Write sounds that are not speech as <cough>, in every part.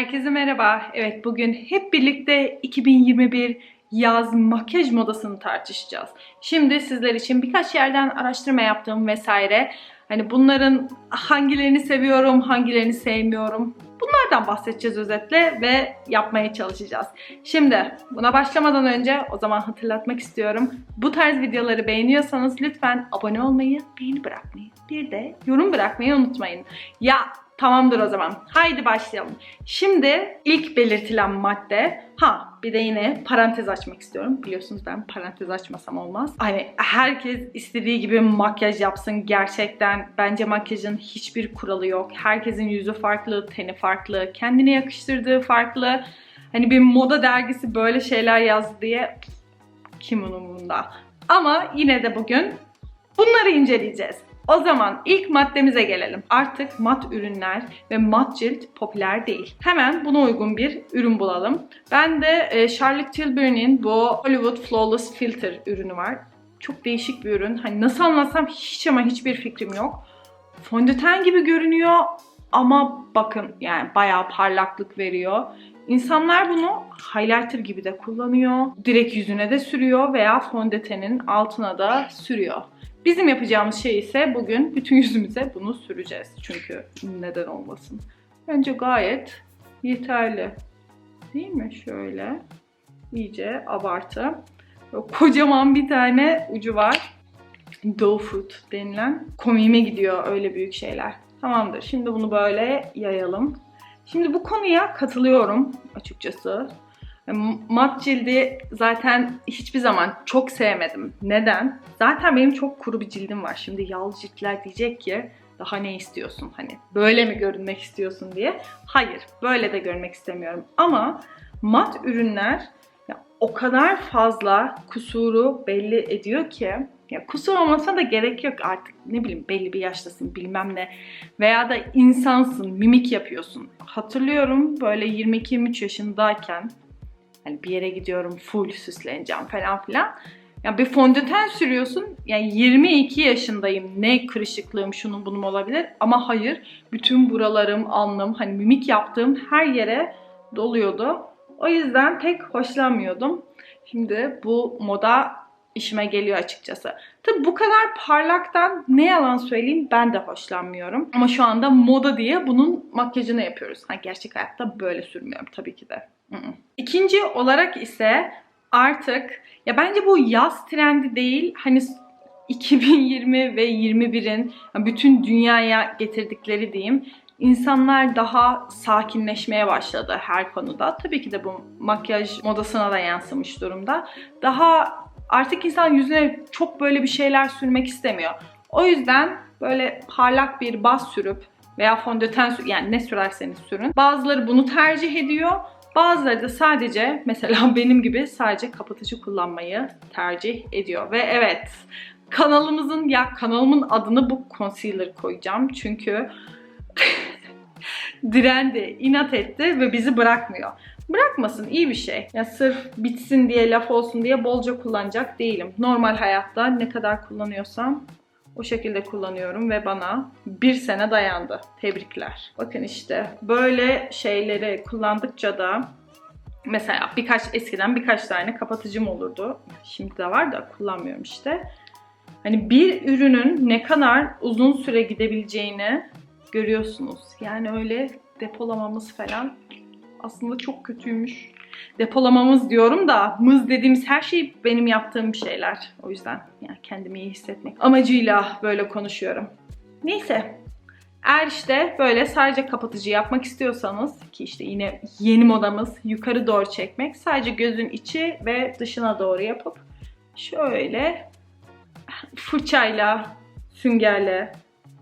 Herkese merhaba. Evet bugün hep birlikte 2021 yaz makyaj modasını tartışacağız. Şimdi sizler için birkaç yerden araştırma yaptım vesaire. Hani bunların hangilerini seviyorum, hangilerini sevmiyorum. Bunlardan bahsedeceğiz özetle ve yapmaya çalışacağız. Şimdi buna başlamadan önce o zaman hatırlatmak istiyorum. Bu tarz videoları beğeniyorsanız lütfen abone olmayı, beğeni bırakmayı, bir de yorum bırakmayı unutmayın. Ya Tamamdır o zaman. Haydi başlayalım. Şimdi ilk belirtilen madde ha bir de yine parantez açmak istiyorum. Biliyorsunuz ben parantez açmasam olmaz. Hani herkes istediği gibi makyaj yapsın. Gerçekten bence makyajın hiçbir kuralı yok. Herkesin yüzü farklı, teni farklı, kendine yakıştırdığı farklı. Hani bir moda dergisi böyle şeyler yazdı diye kim umurunda. Ama yine de bugün bunları inceleyeceğiz. O zaman ilk maddemize gelelim. Artık mat ürünler ve mat cilt popüler değil. Hemen buna uygun bir ürün bulalım. Ben de e, Charlotte Tilbury'nin bu Hollywood Flawless Filter ürünü var. Çok değişik bir ürün. Hani nasıl anlatsam hiç ama hiçbir fikrim yok. Fondöten gibi görünüyor ama bakın yani bayağı parlaklık veriyor. İnsanlar bunu highlighter gibi de kullanıyor. Direkt yüzüne de sürüyor veya fondötenin altına da sürüyor. Bizim yapacağımız şey ise bugün bütün yüzümüze bunu süreceğiz. Çünkü neden olmasın. Bence gayet yeterli. Değil mi? Şöyle iyice abartı. Kocaman bir tane ucu var. Doe food denilen. Komiğime gidiyor öyle büyük şeyler. Tamamdır. Şimdi bunu böyle yayalım. Şimdi bu konuya katılıyorum açıkçası. Mat cildi zaten hiçbir zaman çok sevmedim. Neden? Zaten benim çok kuru bir cildim var. Şimdi yağlı ciltler diyecek ki daha ne istiyorsun? Hani böyle mi görünmek istiyorsun diye. Hayır, böyle de görmek istemiyorum. Ama mat ürünler ya, o kadar fazla kusuru belli ediyor ki ya kusur olmasına da gerek yok artık ne bileyim belli bir yaştasın bilmem ne veya da insansın mimik yapıyorsun. Hatırlıyorum böyle 22-23 yaşındayken Hani bir yere gidiyorum full süsleneceğim falan filan. Ya bir fondöten sürüyorsun. Yani 22 yaşındayım. Ne kırışıklığım şunun bunun olabilir. Ama hayır. Bütün buralarım, alnım, hani mimik yaptığım her yere doluyordu. O yüzden pek hoşlanmıyordum. Şimdi bu moda işime geliyor açıkçası. Tabi bu kadar parlaktan ne yalan söyleyeyim ben de hoşlanmıyorum. Ama şu anda moda diye bunun makyajını yapıyoruz. Ha, gerçek hayatta böyle sürmüyorum tabii ki de. İkinci olarak ise artık ya bence bu yaz trendi değil hani 2020 ve 21'in bütün dünyaya getirdikleri diyeyim insanlar daha sakinleşmeye başladı her konuda. Tabii ki de bu makyaj modasına da yansımış durumda. Daha artık insan yüzüne çok böyle bir şeyler sürmek istemiyor. O yüzden böyle parlak bir baz sürüp veya fondöten yani ne sürerseniz sürün. Bazıları bunu tercih ediyor. Bazıları da sadece mesela <laughs> benim gibi sadece kapatıcı kullanmayı tercih ediyor. Ve evet kanalımızın ya kanalımın adını bu concealer koyacağım. Çünkü <laughs> direndi, inat etti ve bizi bırakmıyor. Bırakmasın iyi bir şey. Ya sırf bitsin diye laf olsun diye bolca kullanacak değilim. Normal hayatta ne kadar kullanıyorsam o şekilde kullanıyorum ve bana bir sene dayandı. Tebrikler. Bakın işte böyle şeyleri kullandıkça da mesela birkaç eskiden birkaç tane kapatıcım olurdu. Şimdi de var da kullanmıyorum işte. Hani bir ürünün ne kadar uzun süre gidebileceğini görüyorsunuz. Yani öyle depolamamız falan aslında çok kötüymüş. Depolamamız diyorum da mız dediğimiz her şey benim yaptığım şeyler. O yüzden yani kendimi iyi hissetmek amacıyla böyle konuşuyorum. Neyse. Eğer işte böyle sadece kapatıcı yapmak istiyorsanız ki işte yine yeni modamız yukarı doğru çekmek. Sadece gözün içi ve dışına doğru yapıp şöyle fırçayla, süngerle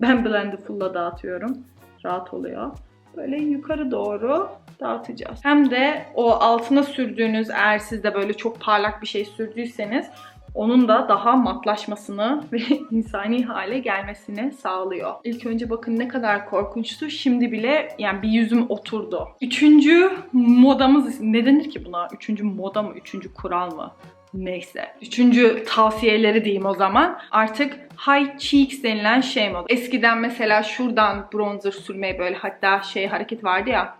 ben blend'i full'a dağıtıyorum. Rahat oluyor. Böyle yukarı doğru dağıtacağız. Hem de o altına sürdüğünüz eğer siz de böyle çok parlak bir şey sürdüyseniz onun da daha matlaşmasını <laughs> ve insani hale gelmesini sağlıyor. İlk önce bakın ne kadar korkunçtu. Şimdi bile yani bir yüzüm oturdu. Üçüncü modamız ne denir ki buna? Üçüncü moda mı? Üçüncü kural mı? Neyse. Üçüncü tavsiyeleri diyeyim o zaman. Artık high cheeks denilen şey moda. Eskiden mesela şuradan bronzer sürmeyi böyle hatta şey hareket vardı ya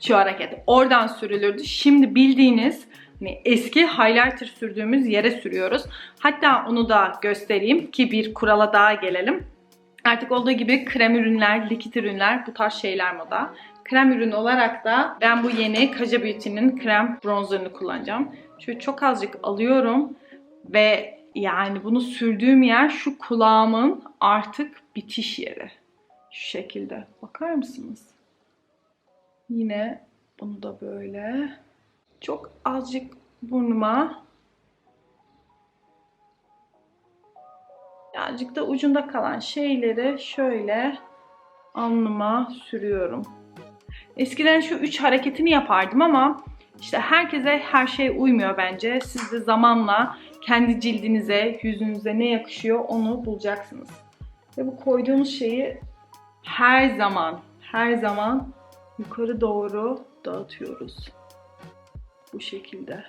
Şu hareket. Oradan sürülürdü. Şimdi bildiğiniz hani eski highlighter sürdüğümüz yere sürüyoruz. Hatta onu da göstereyim ki bir kurala daha gelelim. Artık olduğu gibi krem ürünler, likit ürünler bu tarz şeyler moda. Krem ürün olarak da ben bu yeni Kaja Beauty'nin krem bronzerını kullanacağım. Şöyle çok azıcık alıyorum ve yani bunu sürdüğüm yer şu kulağımın artık bitiş yeri. Şu şekilde. Bakar mısınız? Yine bunu da böyle çok azıcık burnuma birazcık da ucunda kalan şeyleri şöyle alnıma sürüyorum. Eskiden şu üç hareketini yapardım ama işte herkese her şey uymuyor bence. Siz de zamanla kendi cildinize, yüzünüze ne yakışıyor onu bulacaksınız. Ve bu koyduğumuz şeyi her zaman, her zaman yukarı doğru dağıtıyoruz. Bu şekilde.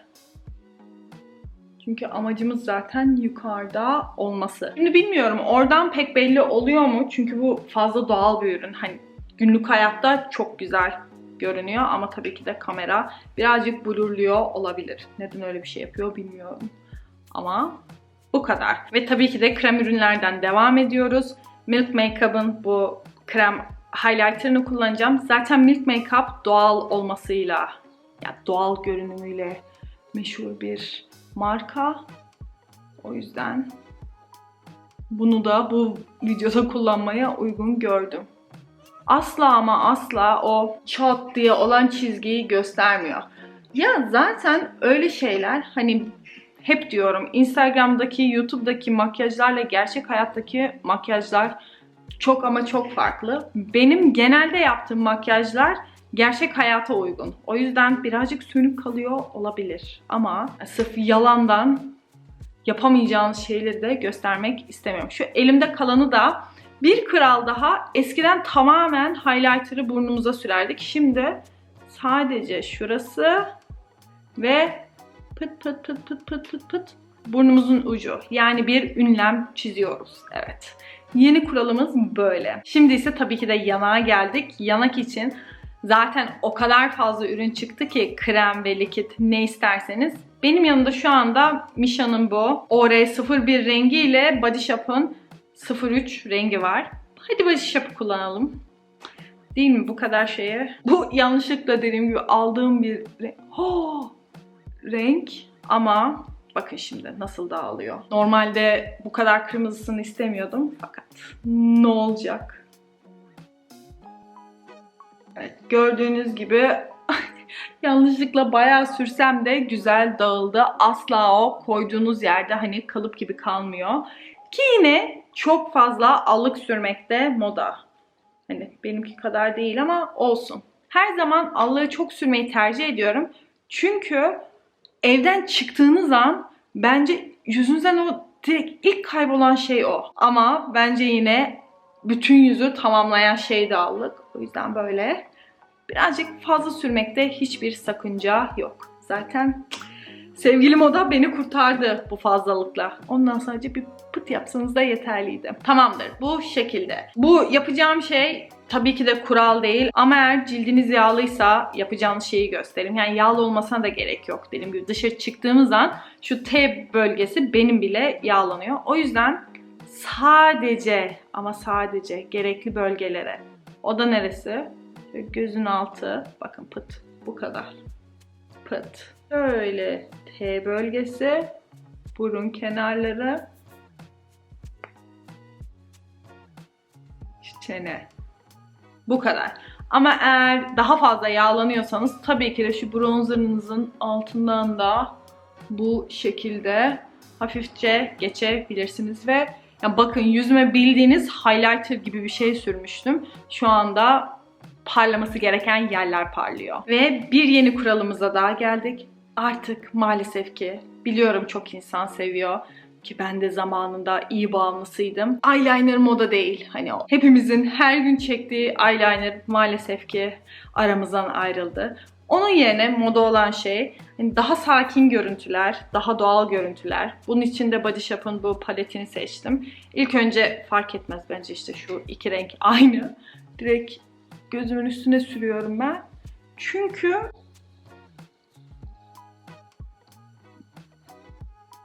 Çünkü amacımız zaten yukarıda olması. Şimdi bilmiyorum oradan pek belli oluyor mu? Çünkü bu fazla doğal bir ürün. Hani günlük hayatta çok güzel görünüyor ama tabii ki de kamera birazcık blurluyor olabilir. Neden öyle bir şey yapıyor bilmiyorum. Ama bu kadar. Ve tabii ki de krem ürünlerden devam ediyoruz. Milk Makeup'ın bu krem highlighter'ını kullanacağım. Zaten Milk Makeup doğal olmasıyla, ya doğal görünümüyle meşhur bir marka. O yüzden bunu da bu videoda kullanmaya uygun gördüm. Asla ama asla o çat diye olan çizgiyi göstermiyor. Ya zaten öyle şeyler hani hep diyorum Instagram'daki, YouTube'daki makyajlarla gerçek hayattaki makyajlar çok ama çok farklı. Benim genelde yaptığım makyajlar gerçek hayata uygun. O yüzden birazcık sönük kalıyor olabilir. Ama sırf yalandan yapamayacağınız şeyleri de göstermek istemiyorum. Şu elimde kalanı da bir kral daha eskiden tamamen highlighter'ı burnumuza sürerdik. Şimdi sadece şurası ve pıt pıt pıt pıt pıt pıt pıt burnumuzun ucu. Yani bir ünlem çiziyoruz. Evet. Yeni kuralımız böyle. Şimdi ise tabii ki de yanağa geldik. Yanak için zaten o kadar fazla ürün çıktı ki krem ve likit ne isterseniz. Benim yanımda şu anda Misha'nın bu OR01 rengi ile Body Shop'un 03 rengi var. Hadi Body Shop'u kullanalım. Değil mi bu kadar şeye? Bu yanlışlıkla dediğim gibi aldığım bir renk. Oh! <gasps> renk ama bakın şimdi nasıl dağılıyor. Normalde bu kadar kırmızısını istemiyordum fakat ne olacak? Evet gördüğünüz gibi <laughs> yanlışlıkla bayağı sürsem de güzel dağıldı. Asla o koyduğunuz yerde hani kalıp gibi kalmıyor. Ki yine çok fazla allık sürmekte moda. Hani benimki kadar değil ama olsun. Her zaman allığı çok sürmeyi tercih ediyorum. Çünkü evden çıktığınız an bence yüzünüzden o direkt ilk kaybolan şey o. Ama bence yine bütün yüzü tamamlayan şey de. O yüzden böyle birazcık fazla sürmekte hiçbir sakınca yok. Zaten sevgilim o da beni kurtardı bu fazlalıkla. Ondan sadece bir pıt yapsanız da yeterliydi. Tamamdır. Bu şekilde. Bu yapacağım şey tabii ki de kural değil ama eğer cildiniz yağlıysa yapacağınız şeyi göstereyim. Yani yağlı olmasına da gerek yok. Dediğim gibi dışarı çıktığımız an şu T bölgesi benim bile yağlanıyor. O yüzden sadece ama sadece gerekli bölgelere. O da neresi? Gözün altı. Bakın pıt. Bu kadar. Pıt. Böyle T bölgesi. Burun kenarları. Çene. Bu kadar. Ama eğer daha fazla yağlanıyorsanız tabii ki de şu bronzerınızın altından da bu şekilde hafifçe geçebilirsiniz ve ya bakın yüzüme bildiğiniz highlighter gibi bir şey sürmüştüm. Şu anda parlaması gereken yerler parlıyor. Ve bir yeni kuralımıza daha geldik. Artık maalesef ki biliyorum çok insan seviyor ki ben de zamanında iyi bağımlısıydım. Eyeliner moda değil. Hani o hepimizin her gün çektiği eyeliner maalesef ki aramızdan ayrıldı. Onun yerine moda olan şey hani daha sakin görüntüler, daha doğal görüntüler. Bunun için de Body Shop'un bu paletini seçtim. İlk önce fark etmez bence işte şu iki renk <laughs> aynı. Direkt gözümün üstüne sürüyorum ben. Çünkü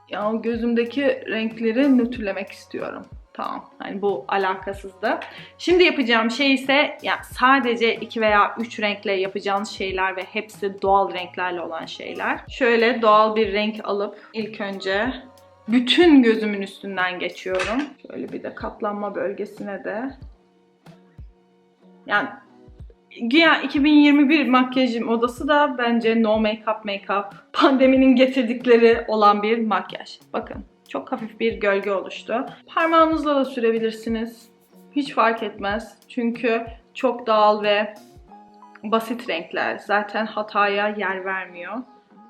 ya o gözümdeki renkleri nötrlemek istiyorum. Tamam. Hani bu alakasızdı. Şimdi yapacağım şey ise ya sadece 2 veya 3 renkle yapacağınız şeyler ve hepsi doğal renklerle olan şeyler. Şöyle doğal bir renk alıp ilk önce bütün gözümün üstünden geçiyorum. Şöyle bir de katlanma bölgesine de. Yani güya 2021 makyaj modası da bence no make-up make-up pandeminin getirdikleri olan bir makyaj. Bakın çok hafif bir gölge oluştu. Parmağınızla da sürebilirsiniz. Hiç fark etmez. Çünkü çok doğal ve basit renkler. Zaten hataya yer vermiyor.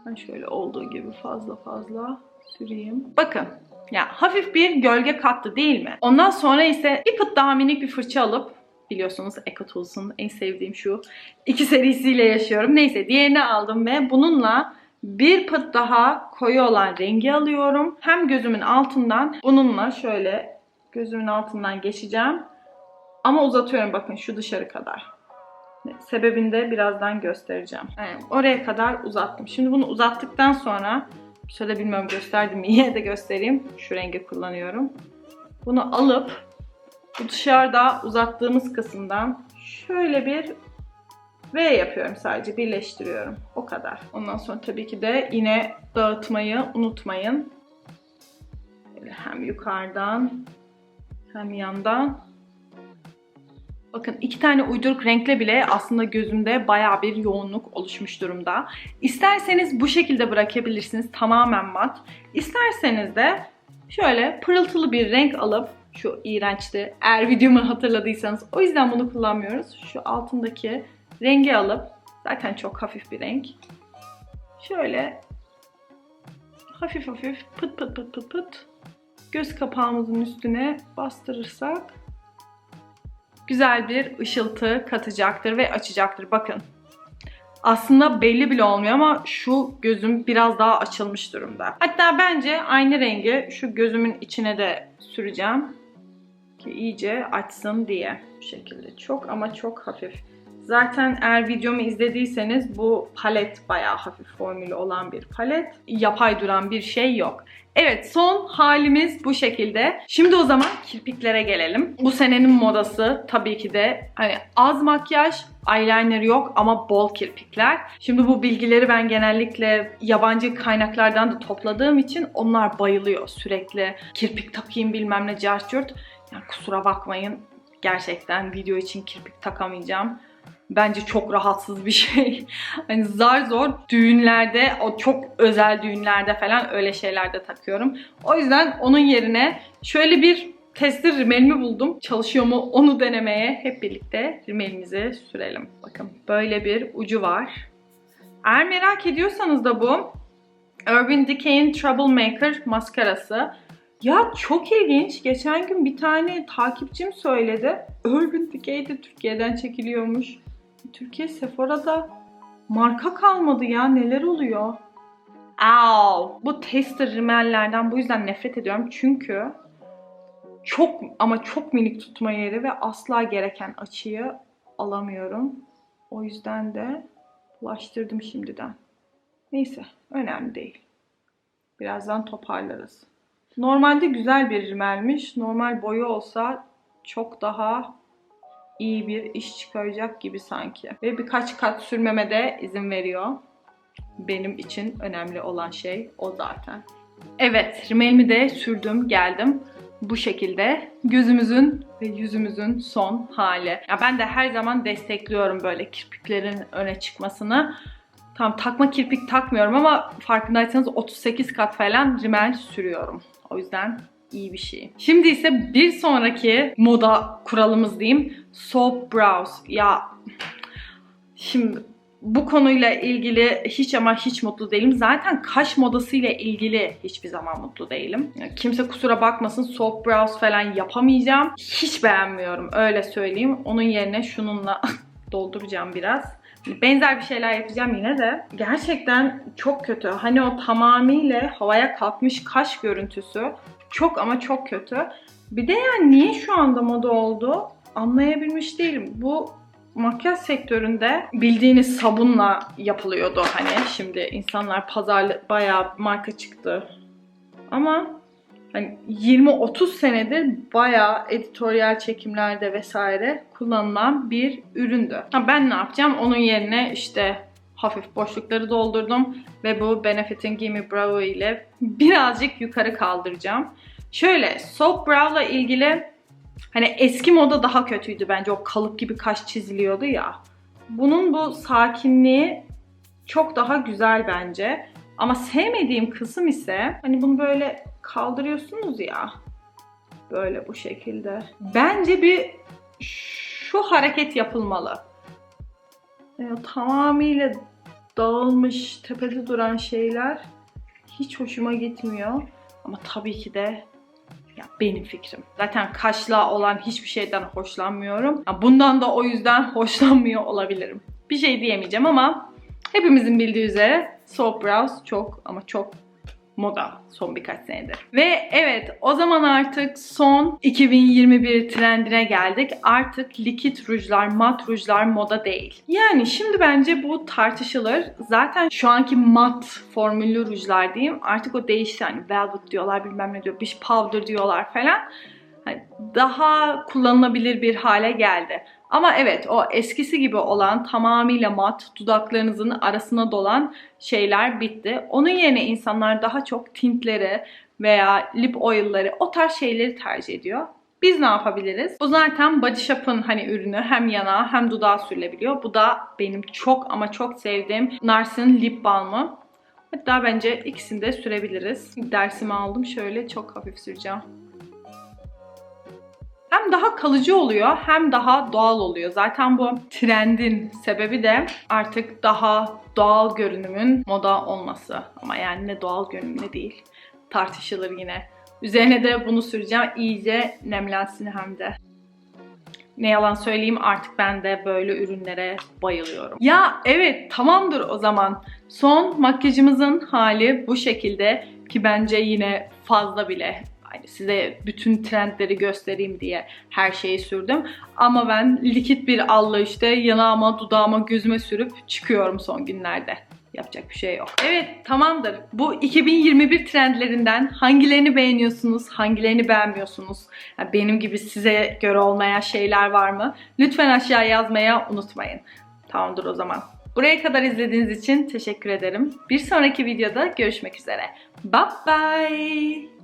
Ben şöyle olduğu gibi fazla fazla süreyim. Bakın ya hafif bir gölge kattı değil mi? Ondan sonra ise bir daha minik bir fırça alıp biliyorsunuz Eco Tools'un en sevdiğim şu iki serisiyle yaşıyorum. Neyse diğerini aldım ve bununla bir pıt daha koyu olan rengi alıyorum. Hem gözümün altından bununla şöyle gözümün altından geçeceğim. Ama uzatıyorum bakın şu dışarı kadar. Sebebini de birazdan göstereceğim. Yani oraya kadar uzattım. Şimdi bunu uzattıktan sonra şöyle bilmiyorum gösterdim mi <laughs> yine de göstereyim. Şu rengi kullanıyorum. Bunu alıp bu dışarıda uzattığımız kısımdan şöyle bir V yapıyorum sadece birleştiriyorum. O kadar. Ondan sonra tabii ki de yine dağıtmayı unutmayın. Böyle hem yukarıdan hem yandan. Bakın iki tane uyduruk renkle bile aslında gözümde baya bir yoğunluk oluşmuş durumda. İsterseniz bu şekilde bırakabilirsiniz tamamen mat. İsterseniz de şöyle pırıltılı bir renk alıp şu iğrençti. Eğer videomu hatırladıysanız o yüzden bunu kullanmıyoruz. Şu altındaki rengi alıp zaten çok hafif bir renk. Şöyle hafif hafif pıt pıt pıt pıt pıt göz kapağımızın üstüne bastırırsak güzel bir ışıltı katacaktır ve açacaktır. Bakın. Aslında belli bile olmuyor ama şu gözüm biraz daha açılmış durumda. Hatta bence aynı rengi şu gözümün içine de süreceğim. Ki iyice açsın diye. Bu şekilde. Çok ama çok hafif. Zaten eğer videomu izlediyseniz bu palet bayağı hafif formülü olan bir palet. Yapay duran bir şey yok. Evet son halimiz bu şekilde. Şimdi o zaman kirpiklere gelelim. Bu senenin modası tabii ki de hani az makyaj, eyeliner yok ama bol kirpikler. Şimdi bu bilgileri ben genellikle yabancı kaynaklardan da topladığım için onlar bayılıyor sürekli. Kirpik takayım bilmem ne carçurt. Yani kusura bakmayın gerçekten video için kirpik takamayacağım bence çok rahatsız bir şey. <laughs> hani zar zor düğünlerde, o çok özel düğünlerde falan öyle şeylerde takıyorum. O yüzden onun yerine şöyle bir testi rimelimi buldum. Çalışıyor mu onu denemeye hep birlikte rimelimizi sürelim. Bakın böyle bir ucu var. Eğer merak ediyorsanız da bu Urban Decay'in Troublemaker maskarası. Ya çok ilginç. Geçen gün bir tane takipçim söyledi. Urban Decay de Türkiye'den çekiliyormuş. Türkiye Sephora'da marka kalmadı ya. Neler oluyor? Au. Bu tester rimellerden bu yüzden nefret ediyorum. Çünkü çok ama çok minik tutma yeri ve asla gereken açıyı alamıyorum. O yüzden de bulaştırdım şimdiden. Neyse önemli değil. Birazdan toparlarız. Normalde güzel bir rimelmiş. Normal boyu olsa çok daha iyi bir iş çıkaracak gibi sanki. Ve birkaç kat sürmeme de izin veriyor. Benim için önemli olan şey o zaten. Evet, rimelimi de sürdüm, geldim. Bu şekilde gözümüzün ve yüzümüzün son hali. Ya ben de her zaman destekliyorum böyle kirpiklerin öne çıkmasını. Tam takma kirpik takmıyorum ama farkındaysanız 38 kat falan rimel sürüyorum. O yüzden iyi bir şey. Şimdi ise bir sonraki moda kuralımız diyeyim. Soap brows. Ya şimdi bu konuyla ilgili hiç ama hiç mutlu değilim. Zaten kaş modası ile ilgili hiçbir zaman mutlu değilim. Kimse kusura bakmasın soap brows falan yapamayacağım. Hiç beğenmiyorum öyle söyleyeyim. Onun yerine şununla <laughs> dolduracağım biraz. Benzer bir şeyler yapacağım yine de. Gerçekten çok kötü. Hani o tamamıyla havaya kalkmış kaş görüntüsü çok ama çok kötü. Bir de yani niye şu anda moda oldu anlayabilmiş değilim. Bu makyaj sektöründe bildiğiniz sabunla yapılıyordu hani. Şimdi insanlar pazarlı bayağı marka çıktı. Ama hani 20-30 senedir bayağı editoryal çekimlerde vesaire kullanılan bir üründü. Ha, ben ne yapacağım? Onun yerine işte hafif boşlukları doldurdum ve bu Benefit'in Gimme Brow ile birazcık yukarı kaldıracağım. Şöyle Soap Brow'la ilgili hani eski moda daha kötüydü bence o kalıp gibi kaş çiziliyordu ya. Bunun bu sakinliği çok daha güzel bence. Ama sevmediğim kısım ise hani bunu böyle kaldırıyorsunuz ya. Böyle bu şekilde. Bence bir şu hareket yapılmalı. Yani tamamıyla dağılmış, tepede duran şeyler hiç hoşuma gitmiyor. Ama tabii ki de ya benim fikrim. Zaten kaşla olan hiçbir şeyden hoşlanmıyorum. Ya bundan da o yüzden <laughs> hoşlanmıyor olabilirim. Bir şey diyemeyeceğim ama hepimizin bildiği üzere Soap Brows çok ama çok moda son birkaç senedir. Ve evet o zaman artık son 2021 trendine geldik. Artık likit rujlar, mat rujlar moda değil. Yani şimdi bence bu tartışılır. Zaten şu anki mat formüllü rujlar diyeyim artık o değişti. Hani velvet diyorlar bilmem ne diyor, beach powder diyorlar falan. Hani daha kullanılabilir bir hale geldi. Ama evet o eskisi gibi olan tamamıyla mat dudaklarınızın arasına dolan şeyler bitti. Onun yerine insanlar daha çok tintleri veya lip oil'ları o tarz şeyleri tercih ediyor. Biz ne yapabiliriz? Bu zaten Body Shop'ın hani ürünü hem yanağa hem dudağa sürülebiliyor. Bu da benim çok ama çok sevdiğim Nars'ın lip balmı. Hatta bence ikisini de sürebiliriz. Dersimi aldım. Şöyle çok hafif süreceğim hem daha kalıcı oluyor hem daha doğal oluyor. Zaten bu trendin sebebi de artık daha doğal görünümün moda olması. Ama yani ne doğal görünüm ne değil. Tartışılır yine. Üzerine de bunu süreceğim. iyice nemlensin hem de. Ne yalan söyleyeyim artık ben de böyle ürünlere bayılıyorum. Ya evet tamamdır o zaman. Son makyajımızın hali bu şekilde ki bence yine fazla bile hani size bütün trendleri göstereyim diye her şeyi sürdüm. Ama ben likit bir allı işte yanağıma, dudağıma, gözüme sürüp çıkıyorum son günlerde. Yapacak bir şey yok. Evet tamamdır. Bu 2021 trendlerinden hangilerini beğeniyorsunuz, hangilerini beğenmiyorsunuz? Yani benim gibi size göre olmayan şeyler var mı? Lütfen aşağı yazmaya unutmayın. Tamamdır o zaman. Buraya kadar izlediğiniz için teşekkür ederim. Bir sonraki videoda görüşmek üzere. Bye bye.